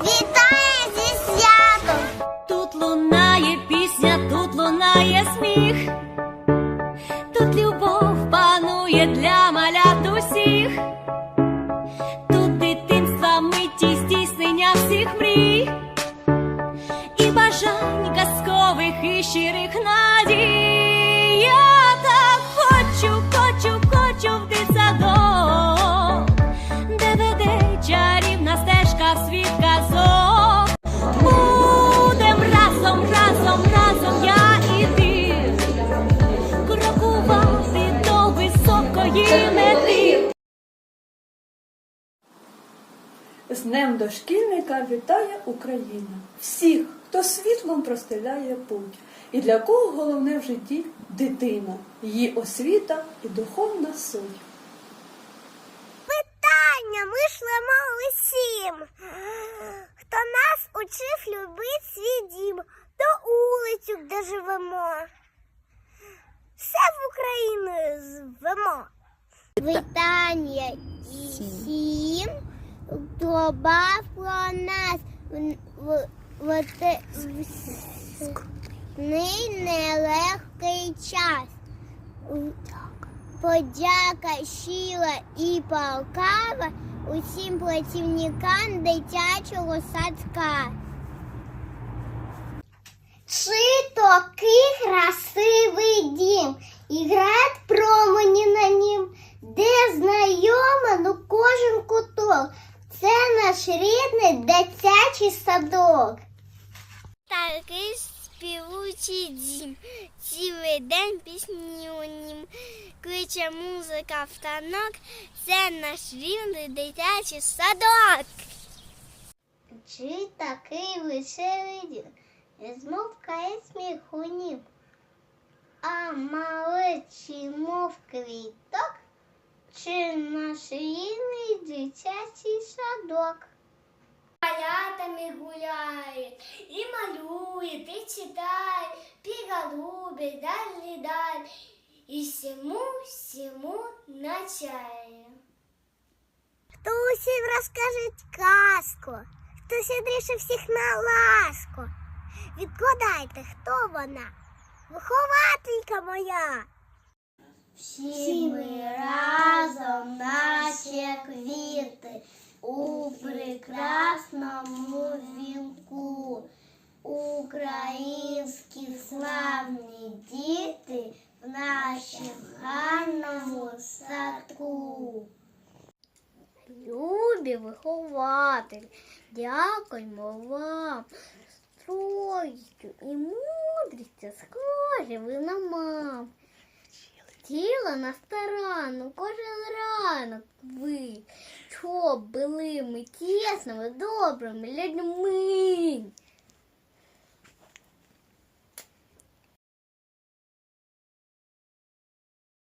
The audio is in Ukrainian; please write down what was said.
Вітаю зі святом! Тут лунає пісня, тут лунає сміх, тут любов панує для малят усіх, тут дитинства миті здійснення всіх мрій, З Днем дошкільника вітає Україна. Всіх, хто світлом простеляє путь, і для кого головне в житті? Дитина, її освіта і духовна суть. Питання ми шлемо усім, хто нас учив любити свій дім, до улицю, де живемо. Все в Україну звемо. Вітання всім, хто про нас нелегкий час. Подяка щира і палкава усім працівникам дитячого садка. Чи такий красивий дім, і грають промені на нім, де знайомо, ну кожен куток. Це наш рідний дитячий садок. Такий співучий дім, цілий день пісні у нім. Кличе музика в танок, це наш рідний дитячий садок. Чи такий веселий дім, змовкає сміху нім, а малечі, мов квіток, чи наш рідний дитячий садок. Малятами гуляють, і малюють, і читають, пігалуби, далі далі, і всьому, всьому навчає. Хто усім розкажуть казку, хто сідріше всіх на ласку. Відгадайте, хто вона? Вихователька моя. Всі ми разом, наче квіти, у прекрасному вінку. Українські славні діти в нашому гарному садку. Любі вихователі, дякуємо вам. Стройстю і мудрістю схожі ви на мам. Тіла на старанну кожен ранок ви, щоб були ми тісними, добрими людьми.